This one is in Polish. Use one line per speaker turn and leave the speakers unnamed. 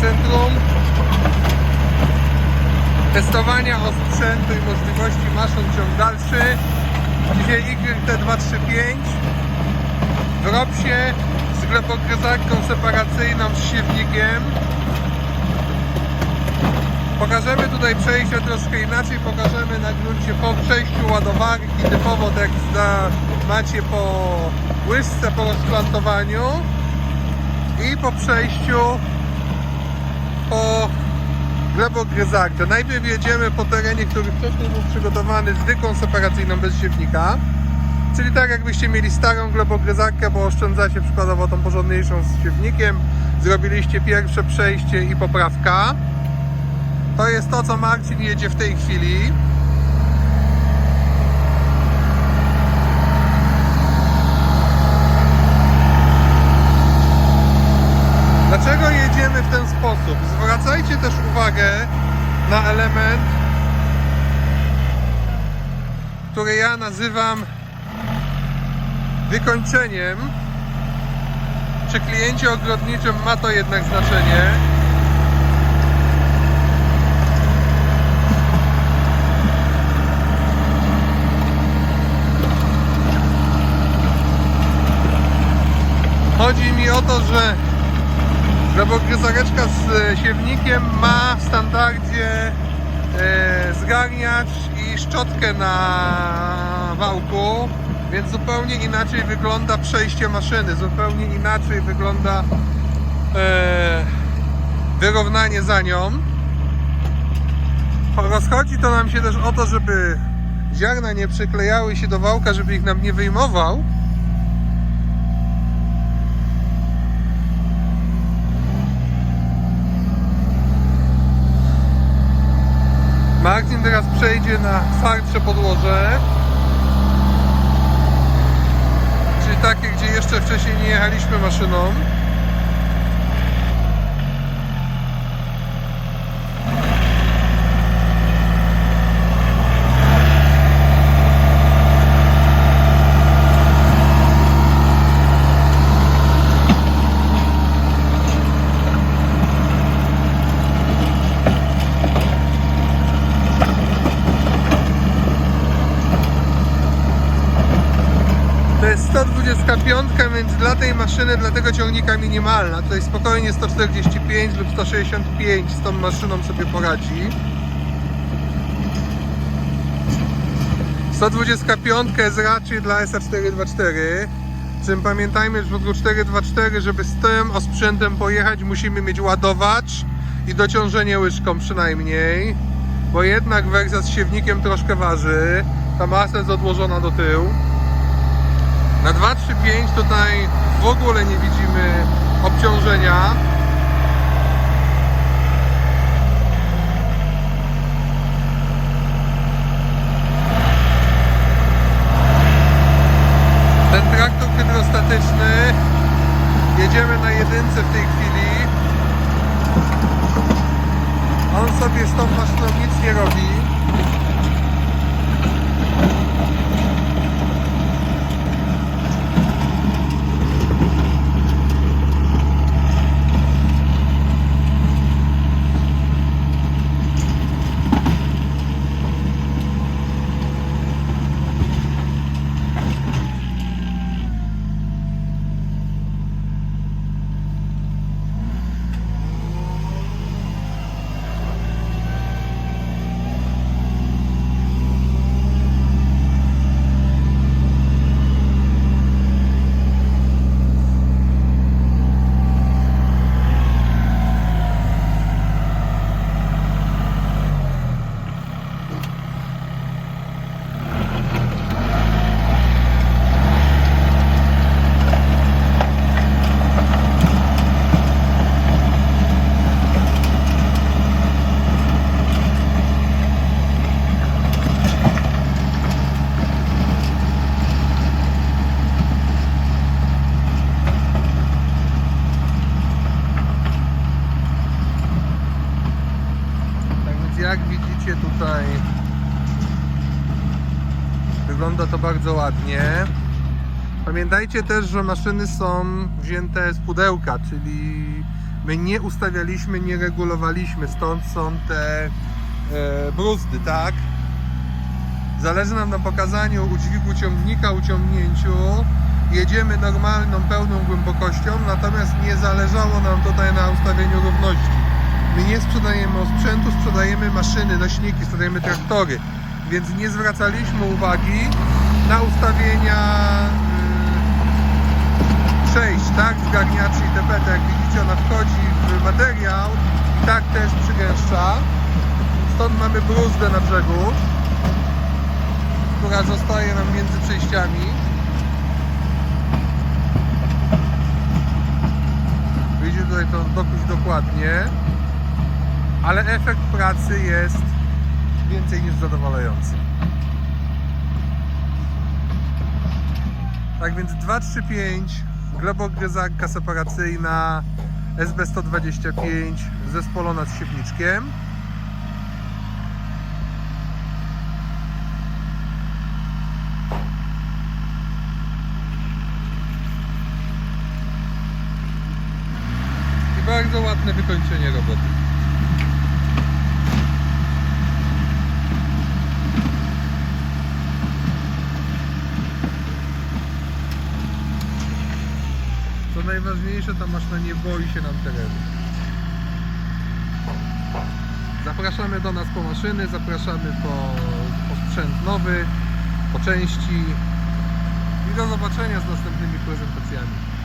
centrum testowania osprzętu i możliwości maszyn ciąg dalszy. Dzisiaj YT235 w Ropsie z glebogryzarką separacyjną z siewnikiem. Pokażemy tutaj przejście troszkę inaczej, pokażemy na gruncie po przejściu ładowarki, typowo tak zda, macie po łyżce po rozplantowaniu i po przejściu po glebogryzarce. Najpierw jedziemy po terenie, który wcześniej był przygotowany z dyką separacyjną bez siewnika. Czyli tak jakbyście mieli starą glebogryzarkę, bo oszczędzacie przykładowo tą porządniejszą z siewnikiem. Zrobiliście pierwsze przejście i poprawka. To jest to, co Marcin jedzie w tej chwili. Dlaczego jedziemy w ten sposób? Zwracajcie też uwagę na element, który ja nazywam wykończeniem. Przy kliencie ogrodniczym ma to jednak znaczenie. Chodzi mi o to, że Glebogryzareczka z e, siewnikiem ma w standardzie zgarniacz i szczotkę na wałku, więc zupełnie inaczej wygląda przejście maszyny, zupełnie inaczej wygląda e, wyrównanie za nią. Rozchodzi to nam się też o to, żeby ziarna nie przyklejały się do wałka, żeby ich nam nie wyjmował. Marcin teraz przejdzie na twardsze podłoże. Czyli takie, gdzie jeszcze wcześniej nie jechaliśmy maszyną. To jest 125, więc dla tej maszyny, dla tego ciągnika minimalna. Tutaj spokojnie 145 lub 165 z tą maszyną sobie poradzi. 125 jest raczej dla SA424. Z czym pamiętajmy, że w ogóle 424, żeby z tym osprzętem pojechać, musimy mieć ładowacz i dociążenie łyżką przynajmniej. Bo jednak wersja z siewnikiem troszkę waży. Ta masa jest odłożona do tyłu. Na 235 tutaj w ogóle nie widzimy obciążenia. Ten traktor hydrostatyczny jedziemy na jedynce w tej chwili. On sobie z tą maszyną nic nie robi. Tak więc jak widzicie tutaj wygląda to bardzo ładnie. Pamiętajcie też, że maszyny są wzięte z pudełka, czyli My nie ustawialiśmy, nie regulowaliśmy, stąd są te e, bruzdy, tak? Zależy nam na pokazaniu udźwigu ciągnika, uciągnięciu. Jedziemy normalną, pełną głębokością, natomiast nie zależało nam tutaj na ustawieniu równości. My nie sprzedajemy sprzętu, sprzedajemy maszyny, nośniki, sprzedajemy traktory, więc nie zwracaliśmy uwagi na ustawienia yy, przejść, tak, zgarniaczy itp. Tak jak widzicie, ona wchodzi w materiał i tak też przygęszcza. Stąd mamy bruzdę na brzegu która zostaje nam między przejściami. Widzicie tutaj to dokuć dokładnie, ale efekt pracy jest więcej niż zadowalający. Tak więc 235 glebogryzarka separacyjna SB125 zespolona z siewniczkiem. I bardzo ładne wykończenie roboty. Najważniejsze, ta maszyna nie boi się nam terenu. Zapraszamy do nas po maszyny, zapraszamy po, po sprzęt nowy, po części i do zobaczenia z następnymi prezentacjami.